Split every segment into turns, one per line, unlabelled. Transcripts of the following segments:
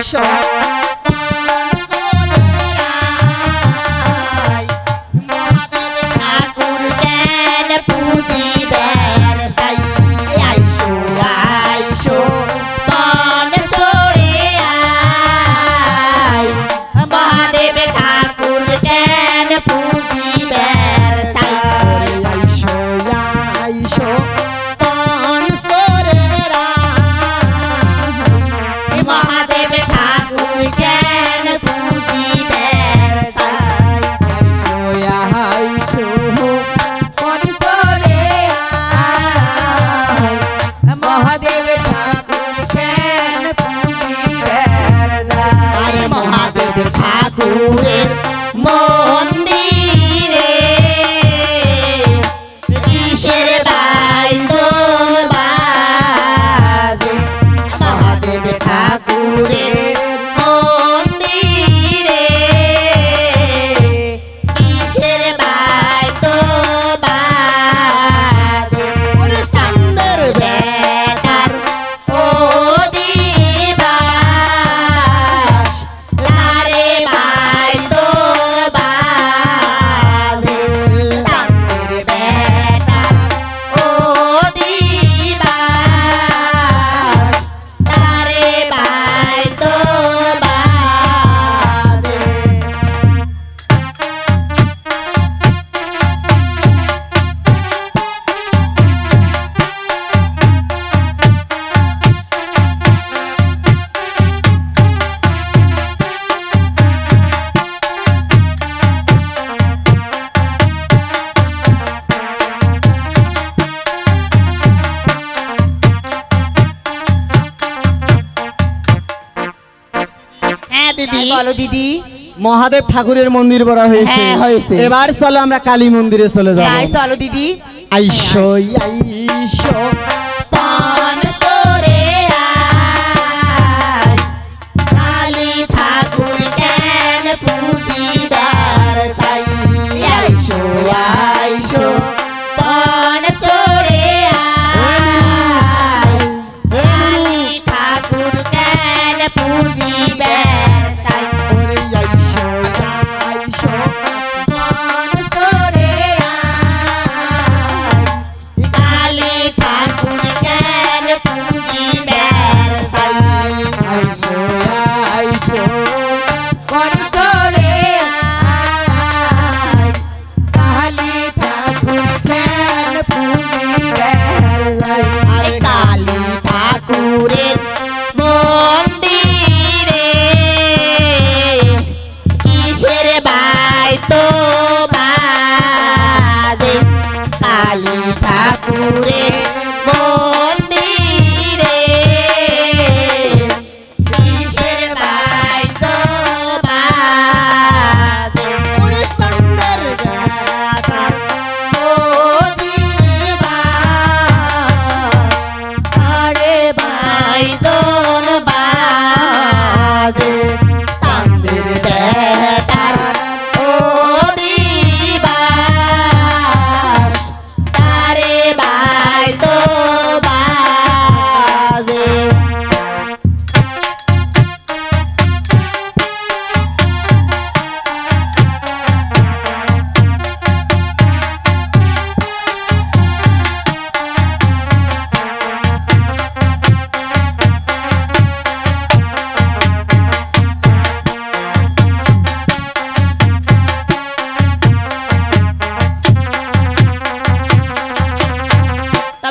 সব মহাদেব ঠাকুরের মন্দির বড় হ্যাঁ,
হয়েছে। এবার চলো আমরা কালী মন্দিরে চলে যাব।
হ্যাঁ, চলো দিদি।
আইসো আইসো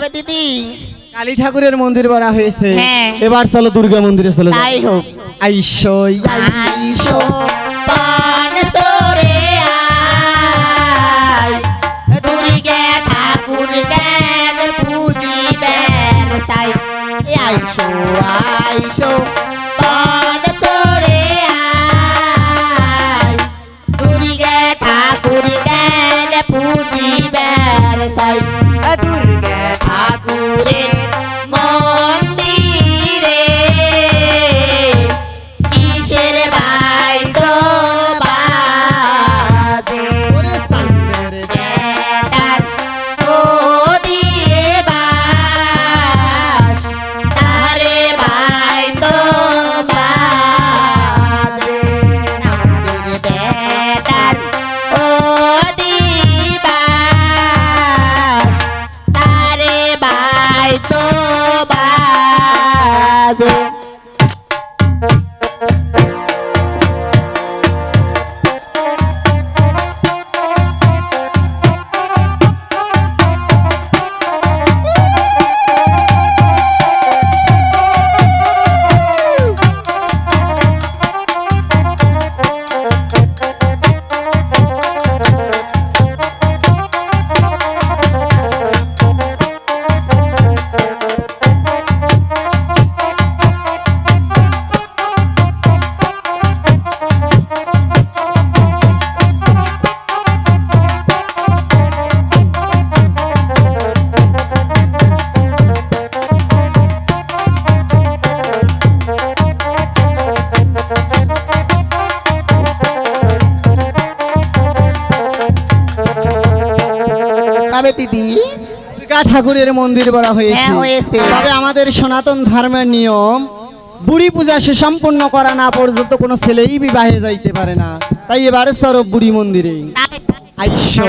হবে দিদি।
কালী ঠাকুরের মন্দির বড়া হয়েছে।
হ্যাঁ।
এবার চলো দুর্গা মন্দিরে চলো
তাই হোক।
আইসো
ঠাকুর দেন ঠাকুরের মন্দির
বলা হয়েছে।
হ্যাঁ,
তবে আমাদের সনাতন ধর্মের নিয়ম বুড়ি পূজা সে সম্পূর্ণ করা না পর্যন্ত কোনো ছেলেই বিবাহে যাইতে পারে না। তাই এবারে সরব বুড়ি মন্দিরে। আইসো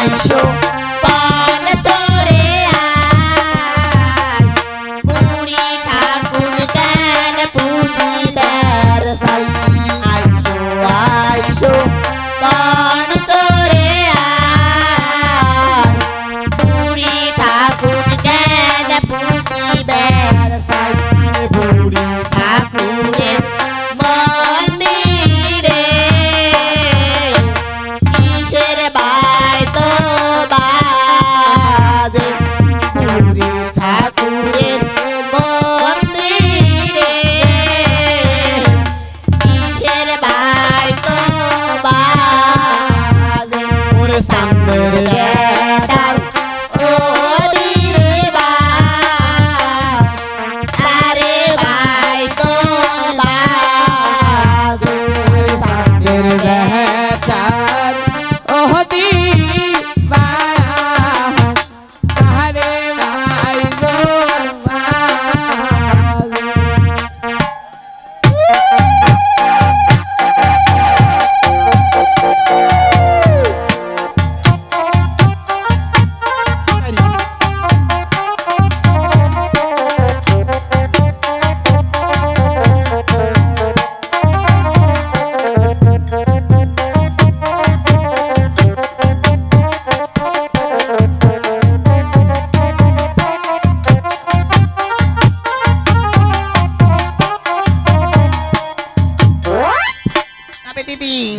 আইসো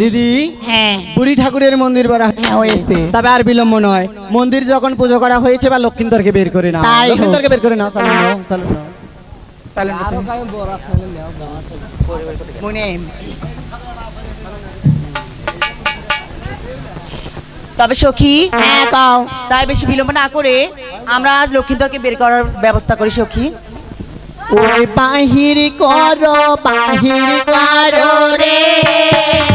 দিদি? হ্যাঁ।
বুড়ি ঠাকুরের মন্দির
হ্যাঁ, হয়েছে।
তবে আর বিলম্ব নয়। মন্দির যখন পুজো করা হয়েছে বা লক্ষিন্দরকে বের করে না। লক্ষিন্দরকে বের করে না চলো নাও, চলো নাও।
তবে সখী
হ্যাঁ কও
তাই বেশি বিলম্ব না করে আমরা আজ লক্ষিন্দরকে বের করার ব্যবস্থা করি সখী।
ওরে বাহির করো বাহির করো
রে।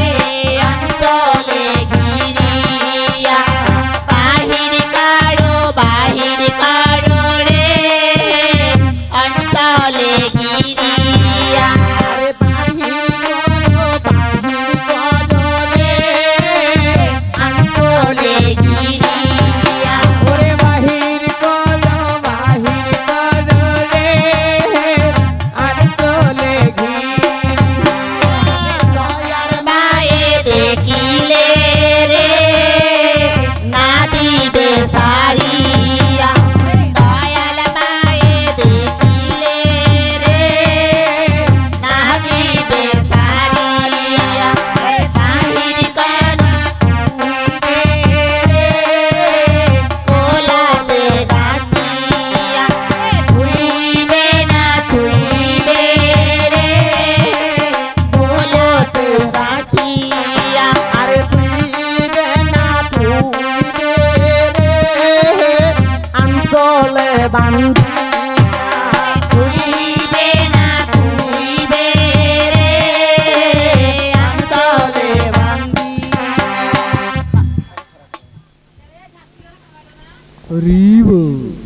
বান্ধি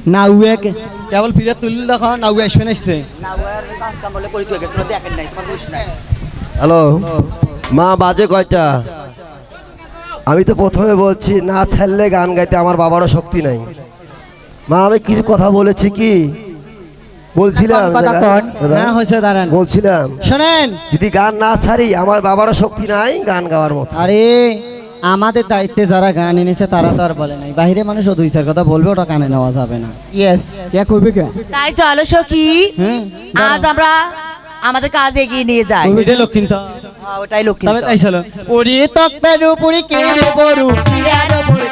নাউয়ে কেবল ফিরে তুললে দেখো নাউয়ে আসবে না
হ্যালো মা বাজে কয়টা? আমি তো প্রথমে বলছি না ছাড়লে গান গাইতে আমার বাবারও শক্তি নাই। মা আমি কিছু কথা বলেছি কি? বলছিলাম
হ্যাঁ হয়েছে দাঁড়ান।
বলছিলাম
শোনেন।
যদি গান না ছাড়ি আমার বাবারও শক্তি নাই গান গাওয়ার মতো।
আরে আমাদের দায়িত্বে যারা গান এনেছে তারা তো আর বলে নাই। বাইরে মানুষ ও দুই চার কথা বলবে ওটা কানে নেওয়া যাবে না।
ইয়েস
কে কইবে কে?
তাই চলো সখী।
হ্যাঁ
আজ আমরা আমাদের কাজ এগিয়ে নিয়ে যাই।
এটা লক্ষিন্ত
হ্যাঁ, ওটাই
তবে তাই চলো। ওরে তক্তার উপরে কে রে বড়ু
পীরের উপর